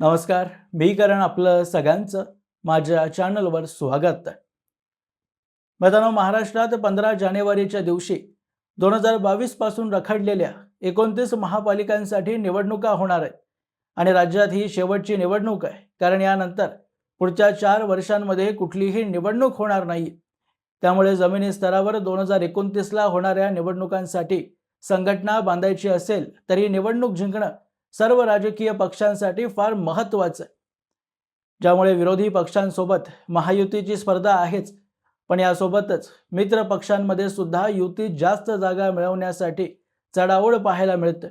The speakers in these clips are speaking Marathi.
नमस्कार मी करण आपलं सगळ्यांचं माझ्या चॅनलवर स्वागत. आहे मित्रांनो महाराष्ट्रात पंधरा जानेवारीच्या दिवशी दोन हजार बावीसपासून रखडलेल्या एकोणतीस महापालिकांसाठी निवडणुका होणार आहेत आणि राज्यात ही शेवटची निवडणूक आहे. कारण यानंतर पुढच्या चार वर्षांमध्ये कुठलीही निवडणूक होणार नाही. त्यामुळे जमिनी स्तरावर दोन हजार एकोणतीसला होणाऱ्या निवडणुकांसाठी संघटना बांधायची असेल तरी निवडणूक जिंकणं सर्व राजकीय पक्षांसाठी फार महत्त्वाचं आहे. ज्यामुळे विरोधी पक्षांसोबत महायुतीची स्पर्धा आहेच. पण यासोबतच मित्र पक्षांमध्ये सुद्धा युती जास्त जागा मिळवण्यासाठी चढाओढ पाहायला मिळते.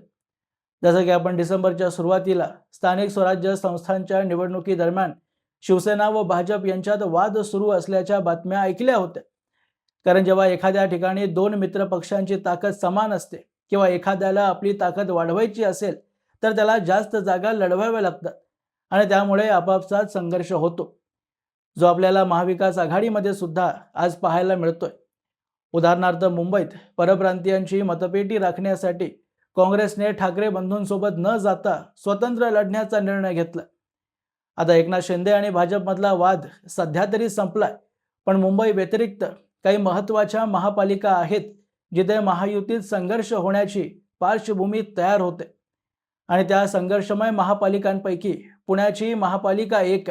जसं की आपण डिसेंबरच्या सुरुवातीला स्थानिक स्वराज्य संस्थांच्या निवडणुकीदरम्यान शिवसेना व भाजप यांच्यात वाद सुरू असल्याच्या बातम्या ऐकल्या होत्या. कारण जेव्हा एखाद्या ठिकाणी दोन मित्र पक्षांची ताकद समान असते किंवा एखाद्याला आपली ताकद वाढवायची असेल तर त्याला जास्त जागा लढवाव्या लागतात आणि त्यामुळे आपापसात संघर्ष होतो. जो आपल्याला महाविकास आघाडीमध्ये सुद्धा आज पाहायला मिळतोय. उदाहरणार्थ मुंबईत परप्रांतीयांची मतपेटी राखण्यासाठी काँग्रेसने ठाकरे बंधूंसोबत न जाता स्वतंत्र लढण्याचा निर्णय घेतला. आता एकनाथ शिंदे आणि भाजपमधला वाद सध्या तरी संपलाय पण मुंबई व्यतिरिक्त काही महत्त्वाच्या महापालिका आहेत जिथे महायुतीत संघर्ष होण्याची पार्श्वभूमी तयार होते. आणि त्या संघर्षमय महापालिकांपैकी पुण्याची महापालिका एक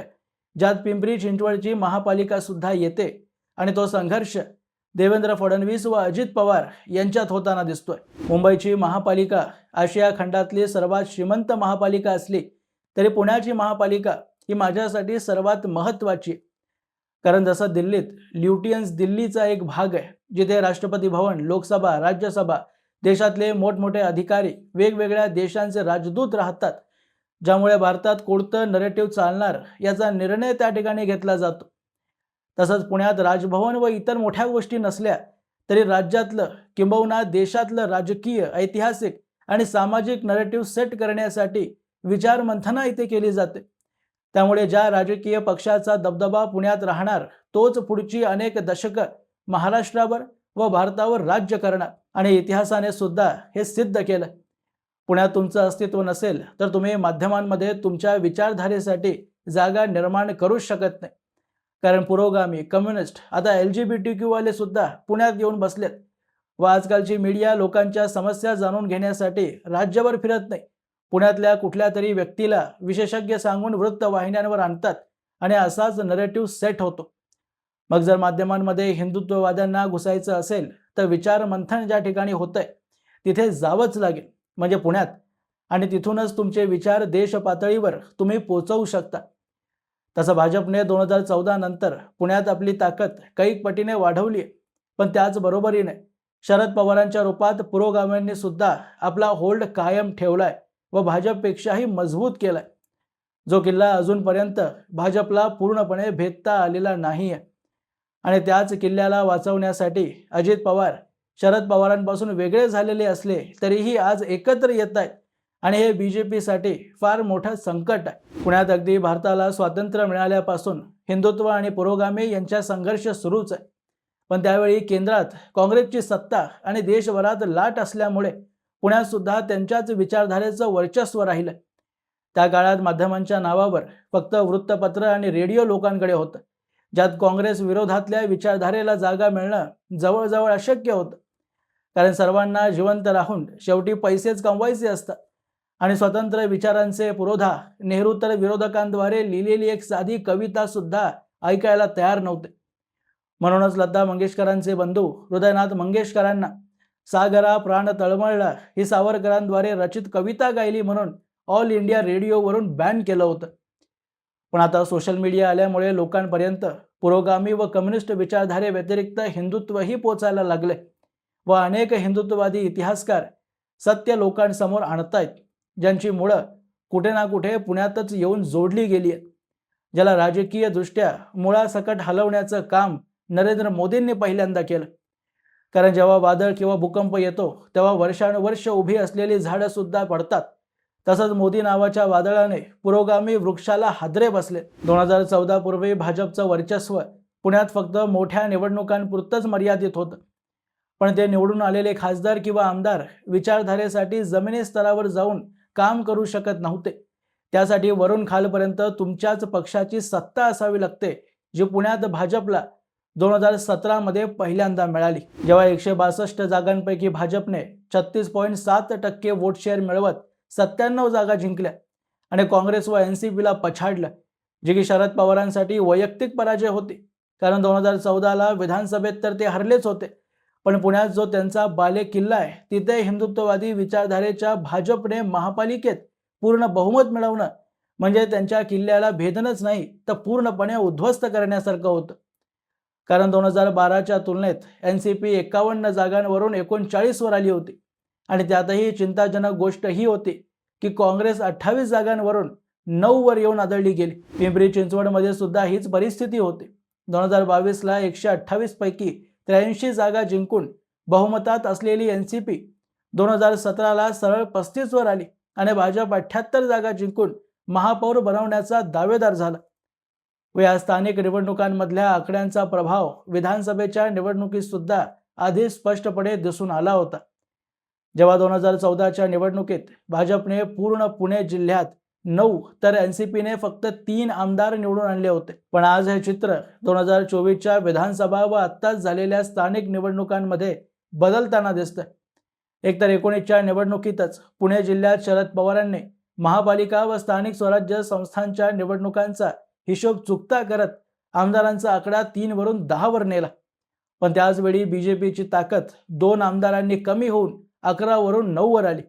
ज्यात पिंपरी चिंचवडची महापालिका सुद्धा येते. आणि तो संघर्ष देवेंद्र फडणवीस व अजित पवार यांच्यात होताना दिसतोय. मुंबईची महापालिका आशिया खंडातली सर्वात श्रीमंत महापालिका असली तरी पुण्याची महापालिका ही माझ्यासाठी सर्वात महत्त्वाची. कारण जसं दिल्लीत ल्युटियन्स दिल्लीचा एक भाग आहे जिथे राष्ट्रपती भवन लोकसभा राज्यसभा देशातले मोठमोठे अधिकारी वेगवेगळ्या देशांचे राजदूत राहतात ज्यामुळे भारतात कोणतं नरेटिव्ह चालणार याचा निर्णय त्या ठिकाणी घेतला जातो. तसंच पुण्यात राजभवन व इतर मोठ्या गोष्टी नसल्या तरी राज्यातलं किंबहुना देशातलं राजकीय ऐतिहासिक आणि सामाजिक नरेटिव्ह सेट करण्यासाठी विचारमंथना इथे केली जाते. त्यामुळे ज्या राजकीय पक्षाचा दबदबा पुण्यात राहणार तोच पुढची अनेक दशकं महाराष्ट्रावर व भारतावर राज्य करणार. आणि इतिहासाने सुद्धा हे सिद्ध केलं. पुण्यात तुमचं अस्तित्व नसेल तर तुम्ही माध्यमांमध्ये तुमच्या विचारधारेसाठी जागा निर्माण करूच शकत नाही. कारण पुरोगामी कम्युनिस्ट आता एल जी बी टी क्यूवाले सुद्धा पुण्यात येऊन बसलेत. व आजकालची मीडिया लोकांच्या समस्या जाणून घेण्यासाठी राज्यभर फिरत नाही. पुण्यातल्या कुठल्या तरी व्यक्तीला विशेषज्ञ सांगून वृत्तवाहिन्यांवर आणतात. आणि असाच नरेटिव्ह सेट होतो. मग जर माध्यमांमध्ये हिंदुत्ववाद्यांना घुसायचं असेल तर विचार मंथन ज्या ठिकाणी होतंय तिथे जावंच लागेल म्हणजे पुण्यात. आणि तिथूनच तुमचे विचार देश पातळीवर तुम्ही पोचवू शकता. तसं भाजपने दोन हजार चौदा नंतर पुण्यात आपली ताकद कैक पटीने वाढवली आहे पण त्याचबरोबरीने शरद पवारांच्या रूपात पुरोगाम्यांनी सुद्धा आपला होल्ड कायम ठेवलाय व भाजपपेक्षाही मजबूत केलाय. जो किल्ला अजूनपर्यंत भाजपला पूर्णपणे भेदता आलेला नाही आहे आणि त्याच किल्ल्याला वाचवण्यासाठी अजित पवार शरद पवारांपासून वेगळे झालेले असले तरीही आज एकत्र येत आहेत. आणि हे बी जे पीसाठी फार मोठं संकट आहे. पुण्यात अगदी भारताला स्वातंत्र्य मिळाल्यापासून हिंदुत्व आणि पुरोगामी यांच्या संघर्ष सुरूच आहे. पण त्यावेळी केंद्रात काँग्रेसची सत्ता आणि देशभरात लाट असल्यामुळे पुण्यात सुद्धा त्यांच्याच विचारधारेचं वर्चस्व राहिलं त्या काळात माध्यमांच्या नावावर फक्त वृत्तपत्र आणि रेडिओ लोकांकडे होतं. ज्यात काँग्रेस विरोधातल्या विचारधारेला जागा मिळणं जवळजवळ अशक्य होतं. कारण सर्वांना जिवंत राहून शेवटी पैसेच कमवायचे असतात. आणि स्वतंत्र विचारांचे पुरोधा नेहरू तर विरोधकांद्वारे लिहिलेली एक साधी कविता सुद्धा ऐकायला तयार नव्हते. म्हणूनच लता मंगेशकरांचे बंधू हृदयनाथ मंगेशकरांना सागरा प्राण तळमळला ही सावरकरांद्वारे रचित कविता गायली म्हणून ऑल इंडिया रेडिओवरून बॅन केलं होतं. पण आता सोशल मीडिया आल्यामुळे लोकांपर्यंत पुरोगामी व कम्युनिस्ट विचारधारे व्यतिरिक्त हिंदुत्वही पोचायला लागले व अनेक हिंदुत्ववादी इतिहासकार सत्य लोकांसमोर आणतायत ज्यांची मुळं कुठे ना कुठे पुण्यातच येऊन जोडली गेली आहेत ज्याला राजकीय दृष्ट्या मुळासकट हलवण्याचं काम नरेंद्र मोदींनी पहिल्यांदा केलं. कारण जेव्हा वादळ किंवा भूकंप येतो तेव्हा वर्षानुवर्ष उभी असलेली झाडंसुद्धा पडतात. तसंच मोदी नावाच्या वादळाने पुरोगामी वृक्षाला हादरे बसले. दोन हजार चौदा पूर्वी भाजपचं वर्चस्व पुण्यात फक्त मोठ्या निवडणुकांपुरतंच मर्यादित होतं. पण ते निवडून आलेले खासदार किंवा आमदार विचारधारेसाठी जमिनी स्तरावर जाऊन काम करू शकत नव्हते. त्यासाठी वरून खालपर्यंत तुमच्याच पक्षाची सत्ता असावी लागते जी पुण्यात भाजपला दोन हजार सतरामध्ये पहिल्यांदा मिळाली. जेव्हा एकशे बासष्ट जागांपैकी भाजपने छत्तीस पॉईंट सात टक्के वोट शेअर मिळवत सत्त्याण्णव जागा जिंकल्या आणि काँग्रेस व एन सी पीला पछाडलं जे की शरद पवारांसाठी वैयक्तिक पराजय होते. कारण दोन हजार चौदाला विधानसभेत तर ते हरलेच होते पण पुण्यात जो त्यांचा बाले किल्ला आहे तिथे हिंदुत्ववादी विचारधारेच्या भाजपने महापालिकेत पूर्ण बहुमत मिळवणं म्हणजे त्यांच्या किल्ल्याला भेदनच नाही तर पूर्णपणे उद्ध्वस्त करण्यासारखं होतं. कारण दोन हजार बाराच्या तुलनेत एन सी पी एकावन्न जागांवरून एकोणचाळीसवर आली होती. आणि त्यातही चिंताजनक गोष्ट ही होती की काँग्रेस अठ्ठावीस जागांवरून नऊ वर येऊन आदळली गेली. पिंपरी चिंचवडमध्ये सुद्धा हीच परिस्थिती होती. दोन हजार बावीसला एकशे अठ्ठावीस पैकी त्र्याऐंशी जागा जिंकून बहुमतात असलेली एन सी पी दोन हजार सतराला सरळ पस्तीसवर आली आणि भाजप अठ्ठ्याहत्तर जागा जिंकून महापौर बनवण्याचा दावेदार झाला. व या स्थानिक निवडणुकांमधल्या आकड्यांचा प्रभाव विधानसभेच्या निवडणुकीत सुद्धा आधी स्पष्टपणे दिसून आला होता. जेव्हा दोन हजार चौदाच्या निवडणुकीत भाजपने पूर्ण पुणे जिल्ह्यात नऊ तर एन सी पीने फक्त तीन आमदार निवडून आणले होते. पण आज हे चित्र दोन हजार चोवीसच्या विधानसभा व आत्ताच झालेल्या स्थानिक निवडणुकांमध्ये बदलताना दिसतंय. एकतर एकोणीसच्या निवडणुकीतच पुणे जिल्ह्यात शरद पवारांनी महापालिका व स्थानिक स्वराज्य संस्थांच्या निवडणुकांचा हिशोब चुकता करत आमदारांचा आकडा तीन वरून दहावर नेला. पण त्याचवेळी बीजेपीची ताकद दोन आमदारांनी कमी होऊन अकरावरून नऊवर आली.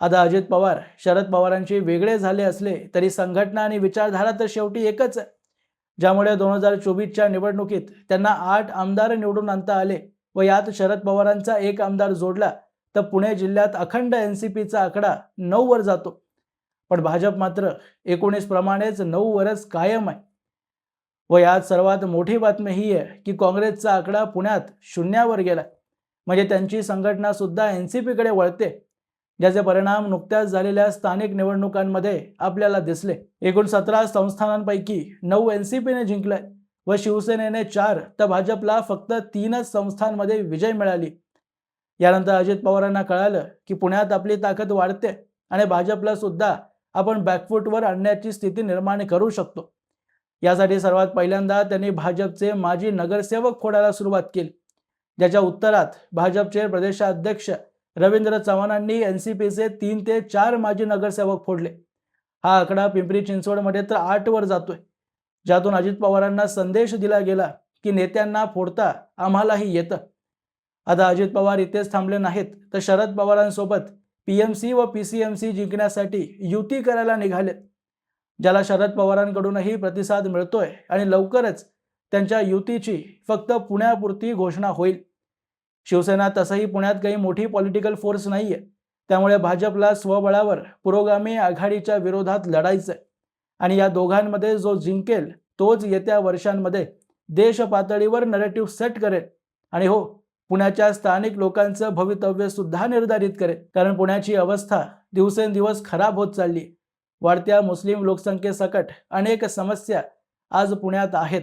आता अजित पवार शरद पवारांचे वेगळे झाले असले तरी संघटना आणि विचारधारा तर शेवटी एकच आहे. ज्यामुळे दोन हजार चोवीसच्या निवडणुकीत त्यांना आठ आमदार निवडून आणता आले व यात शरद पवारांचा एक आमदार जोडला तर पुणे जिल्ह्यात अखंड एन सी पीचा आकडा नऊवर जातो. पण भाजप मात्र एकोणीस प्रमाणेच नऊ वरच कायम आहे. व यात सर्वात मोठी बातमी ही आहे की काँग्रेसचा आकडा पुण्यात शून्यावर गेला म्हणजे त्यांची संघटना सुद्धा एन सी पीकडे वळते ज्याचे परिणाम नुकत्याच झालेल्या स्थानिक निवडणुकांमध्ये आपल्याला दिसले. एकूण सतरा संस्थानांपैकी नऊ एन सी पीने जिंकलाय व शिवसेनेने चार तर भाजपला फक्त तीनच संस्थांमध्ये विजय मिळाली. यानंतर अजित पवारांना कळालं की पुण्यात आपली ताकद वाढते आणि भाजपला सुद्धा आपण बॅकफूटवर आणण्याची स्थिती निर्माण करू शकतो. यासाठी सर्वात पहिल्यांदा त्यांनी भाजपचे माजी नगरसेवक फोडायला सुरुवात केली. ज्याच्या उत्तरात भाजपचे प्रदेशाध्यक्ष रवींद्र चव्हाणांनी एन सी पीचे तीन ते चार माजी नगरसेवक फोडले. हा आकडा पिंपरी चिंचवडमध्ये तर आठवर जातोय. ज्यातून अजित पवारांना संदेश दिला गेला की नेत्यांना फोडता आम्हालाही येतं. आता अजित पवार इथेच थांबले नाहीत तर शरद पवारांसोबत पीएमसी व पीसीएमसी जिंकण्यासाठी युती करायला निघालेत. ज्याला शरद पवारांकडूनही प्रतिसाद मिळतोय आणि लवकरच त्यांच्या युतीची फक्त पुण्यापुरती घोषणा होईल. शिवसेना तसंही पुण्यात काही मोठी पॉलिटिकल फोर्स नाहीये. त्यामुळे भाजपला स्वबळावर पुरोगामी आघाडीच्या विरोधात लढायचंय. आणि या दोघांमध्ये जो जिंकेल तोच येत्या वर्षांमध्ये देश पातळीवर नरेटिव्ह सेट करेल. आणि हो पुण्याच्या स्थानिक लोकांचं भवितव्य सुद्धा निर्धारित करेल. कारण पुण्याची अवस्था दिवसेंदिवस खराब होत चालली वाढत्या मुस्लिम लोकसंख्येसकट अनेक समस्या आज पुण्यात आहेत.